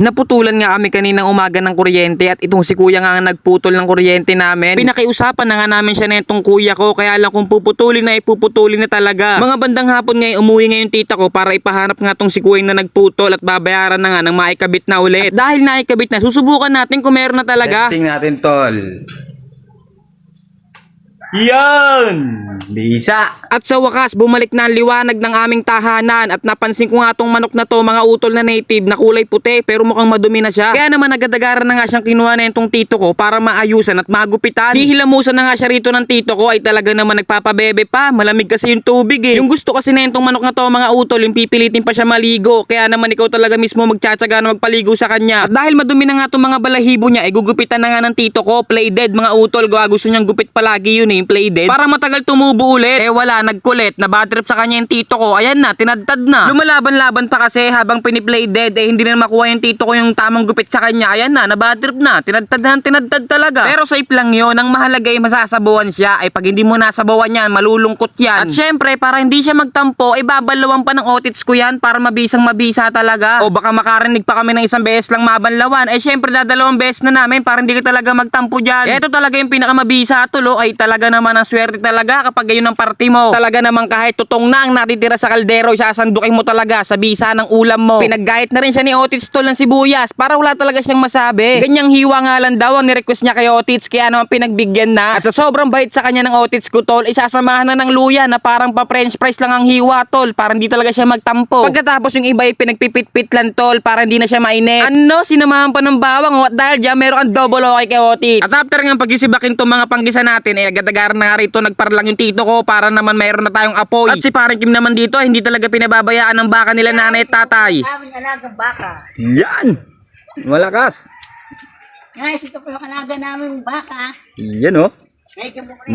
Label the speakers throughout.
Speaker 1: Naputulan nga kami kaninang umaga ng kuryente at itong si kuya nga ang nagputol ng kuryente namin. Pinakiusapan na nga namin siya na itong kuya ko kaya lang kung puputulin na ipuputulin na talaga. Mga bandang hapon nga umuwi nga yung tita ko para ipahanap nga tong si kuya na nagputol at babayaran na nga ng maikabit na ulit. At dahil naikabit na, susubukan natin kung meron na talaga.
Speaker 2: Testing natin, tol. Yan! Bisa!
Speaker 1: At sa wakas, bumalik na ang liwanag ng aming tahanan at napansin ko nga tong manok na to, mga utol na native na kulay puti pero mukhang madumi na siya. Kaya naman nagadagaran na nga siyang kinuha na itong tito ko para maayusan at magupitan. Hihilamusan na nga siya rito ng tito ko ay talaga naman nagpapabebe pa. Malamig kasi yung tubig eh. Yung gusto kasi na itong manok na to, mga utol, yung pipilitin pa siya maligo. Kaya naman ikaw talaga mismo magtsatsaga na magpaligo sa kanya. At dahil madumi na nga itong mga balahibo niya, ay gugupitan na nga ng tito ko. Play dead mga utol. Gawa gusto niyang gupit palagi yun eh, yung play dead. Para matagal tumubo ulit. Eh wala, nagkulit. Nabatrip sa kanya yung tito ko. Ayan na, tinadtad na. Lumalaban-laban pa kasi habang piniplay dead eh hindi na makuha yung tito ko yung tamang gupit sa kanya. Ayan na, nabatrip na. Tinadtad na, tinadtad talaga. Pero safe lang yun. Ang mahalaga ay masasabawan siya. Ay pag hindi mo nasabawan yan, malulungkot yan. At syempre, para hindi siya magtampo, eh babalawan pa ng otits ko yan para mabisang mabisa talaga. O baka makarinig pa kami ng isang beses lang mabanlawan. Eh syempre, dadalawang beses na namin para hindi ka talaga magtampo dyan. Ito talaga yung pinakamabisa tulo ay talaga naman ang swerte talaga kapag gayon ang party mo. Talaga naman kahit tutong na ang natitira sa kaldero, isasandukin mo talaga sa bisa ng ulam mo. Pinaggahit na rin siya ni Otits tol ng sibuyas para wala talaga siyang masabi. Ganyang hiwa nga lang daw ang nirequest niya kay Otits kaya naman pinagbigyan na. At sa sobrang bait sa kanya ng Otits ko tol, isasamahan na ng luya na parang pa french fries lang ang hiwa tol para hindi talaga siya magtampo. Pagkatapos yung iba ay pinagpipit-pit lang tol para hindi na siya mainit. Ano, sinamahan pa ng bawang oh, at dahil dyan meron kang double okay kay Otits. At after nga pagyusibakin tong mga panggisa natin, eh agad-agaran na nga rito nagparlang yung tito ko para naman mayroon na tayong apoy. At si parang Kim naman dito, hindi talaga pinababayaan ng baka nila nanay at tatay.
Speaker 3: Aming alagang baka.
Speaker 2: Yan! Malakas!
Speaker 3: Guys, ito po yung alaga namin baka.
Speaker 2: Yan oh.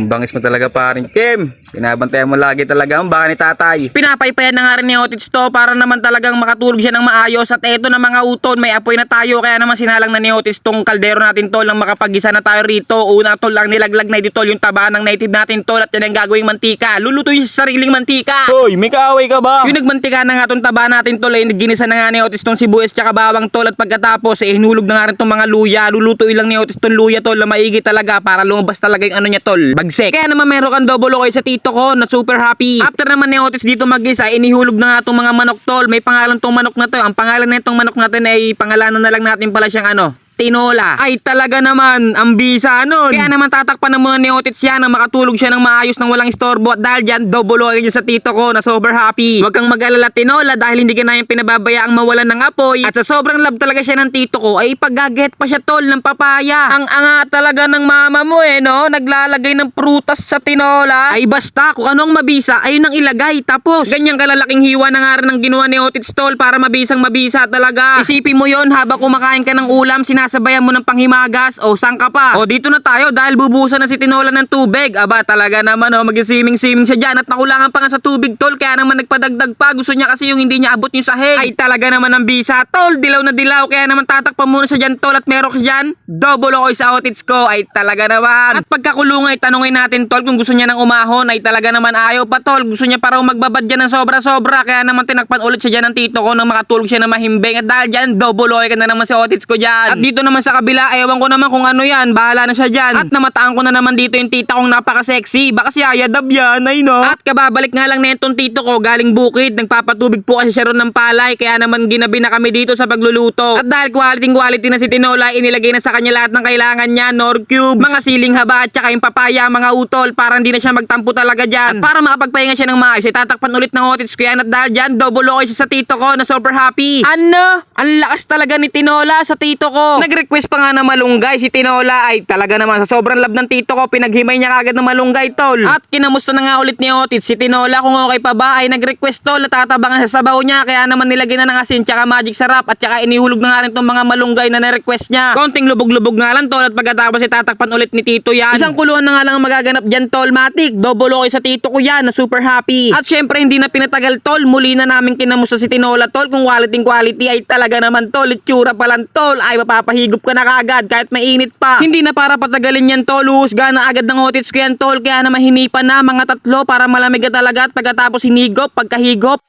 Speaker 2: Bangis mo talaga paring Kim. Binabantayan mo lagi talaga ang baka ni tatay.
Speaker 1: Pinapaypayan na nga rin ni Otits to para naman talagang makatulog siya ng maayos. At eto na mga uton may apoy na tayo. Kaya naman sinalang na ni Otits tong kaldero natin tol nang makapagisa na tayo rito. Una tol ang nilaglag na dito tol yung taba ng native natin tol. At yan ang gagawing mantika. Lulutuin sa sariling mantika.
Speaker 2: Hoy, may kaaway ka ba?
Speaker 1: yung nagmantika na nga tong taba natin tol ay ginisa na nga ni Otis tong sibuyas tsaka bawang tol. At pagkatapos eh hinulog na nga rin tong mga luya. Lulutuin lang ni Otis tong luya tol na maigi talaga para lumabas talaga yung ano niya tol? Bagsek kaya naman meron kang double okay sa tito ko na super happy. After naman ni Otis dito magisa inihulog na nga tong mga manok tol. May pangalan tong manok na to. Ang pangalan na itong manok natin ay pangalanan na lang natin pala siyang ano tinola. Ay talaga naman, ang bisa nun. Kaya naman tatakpan ng mga ni Otits yan na makatulog siya ng maayos ng walang istorbo at dahil dyan, double okay niya sa tito ko na sober happy. Huwag kang mag-alala tinola dahil hindi ka na yung pinababayaang mawalan ng apoy at sa sobrang love talaga siya ng tito ko ay paggaget pa siya tol ng papaya. Ang anga talaga ng mama mo eh no, naglalagay ng prutas sa tinola. Ay basta, kung anong mabisa, ayun ang ilagay. Tapos, ganyang kalalaking hiwa na nga rin ang ginawa ni Otits tol para mabisang mabisa talaga. Isipin mo yon habang kumakain ka ng ulam, sinasabayan mo ng panghimagas o saan ka pa. O dito na tayo dahil bubusan na si Tinola ng tubig. Aba talaga naman o mag-swimming swimming siya dyan at nakulangan pa nga sa tubig tol kaya naman nagpadagdag pa. Gusto niya kasi yung hindi niya abot yung sahig. Ay talaga naman ang bisa tol. Dilaw na dilaw kaya naman tatakpan muna siya dyan tol at meron dyan. Double ako sa outfits ko. Ay talaga naman. At pagkakulungan ay tanungin natin tol kung gusto niya ng umahon ay talaga naman ayaw pa tol. Gusto niya parang magbabad dyan ng sobra-sobra kaya naman tinakpan ulit siya dyan ng tito ko nang makatulog siya na mahimbing at dahil dyan double ka na naman si outfits ko dyan. At dito naman sa kabila ewan ko naman kung ano yan bahala na siya dyan. At namataan ko na naman dito yung tita kong napaka-sexy baka si Ayadab yan ay no. At kababalik nga lang na itong tito ko galing bukid nagpapatubig po kasi siya ron ng palay kaya naman ginabi na kami dito sa pagluluto. At dahil quality quality na si Tinola inilagay na sa kanya lahat ng kailangan niya nor cubes, mga siling haba at saka yung papaya mga utol para hindi na siya magtampo talaga dyan. At para makapagpahinga siya ng maayos ay tatakpan ulit ng otits ko yan at dahil dyan double okay siya sa tito ko na super happy. Ano? Ang lakas talaga ni Tinola sa tito ko. Nag-request pa nga na malunggay si Tinola ay talaga naman sa sobrang love ng tito ko pinaghimay niya kagad ng malunggay tol. At kinamusta na nga ulit ni Otis si Tinola kung okay pa ba ay nag-request tol na tatabangan sa sabaw niya kaya naman nilagay na ng asin tsaka magic sarap at tsaka inihulog na nga rin tong mga malunggay na na-request niya. Konting lubog-lubog nga lang tol at pagkatapos ay tatakpan ulit ni Tito yan. Isang kuluan na nga lang ang magaganap dyan tol matik. Double okay sa Tito ko yan na super happy. At syempre hindi na pinatagal tol muli na namin kinamusta si Tinola tol kung quality quality ay talaga naman tol itsura pa lang tol ay mapapahigop ka na kagad kahit mainit pa. Hindi na para patagalin yan tol uhusga na agad ng otits ko yan tol kaya naman hinipan na mga tatlo para malamig ka talaga at pagkatapos hinigop pagkahigop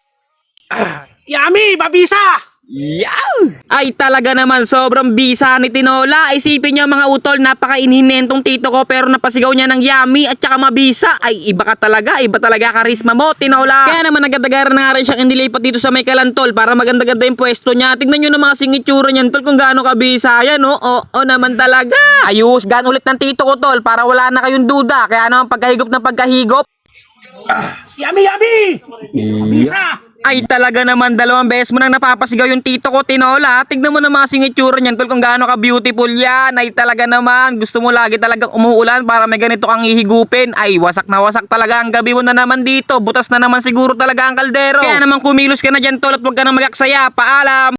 Speaker 4: Yami, babisa!
Speaker 1: Yaw! Ay talaga naman sobrang bisa ni Tinola. Isipin niyo mga utol, napaka-inhinentong tito ko pero napasigaw niya ng yummy at saka mabisa. Ay iba ka talaga, iba talaga karisma mo, Tinola. Kaya naman nagdagaran na nga rin siyang inilipat dito sa may kalantol para maganda-ganda yung pwesto niya. Tignan niyo na mga singitsura niyan tol kung gaano kabisa yan, no? Oo naman talaga. Ayos, gan ulit ng tito ko tol para wala na kayong duda. Kaya naman pagkahigop na pagkahigop,
Speaker 4: Yummy, yummy! Bisa!
Speaker 1: Ay talaga naman dalawang beses mo nang napapasigaw yung tito ko, Tinola. Tignan mo na mga singitsura niyan, tol, kung gaano ka beautiful yan. Ay talaga naman, gusto mo lagi talagang umuulan para may ganito kang hihigupin. Ay, wasak na wasak talaga ang gabi mo na naman dito. Butas na naman siguro talaga ang kaldero. Kaya naman kumilos ka na dyan, tol, at huwag ka na magaksaya. Paalam!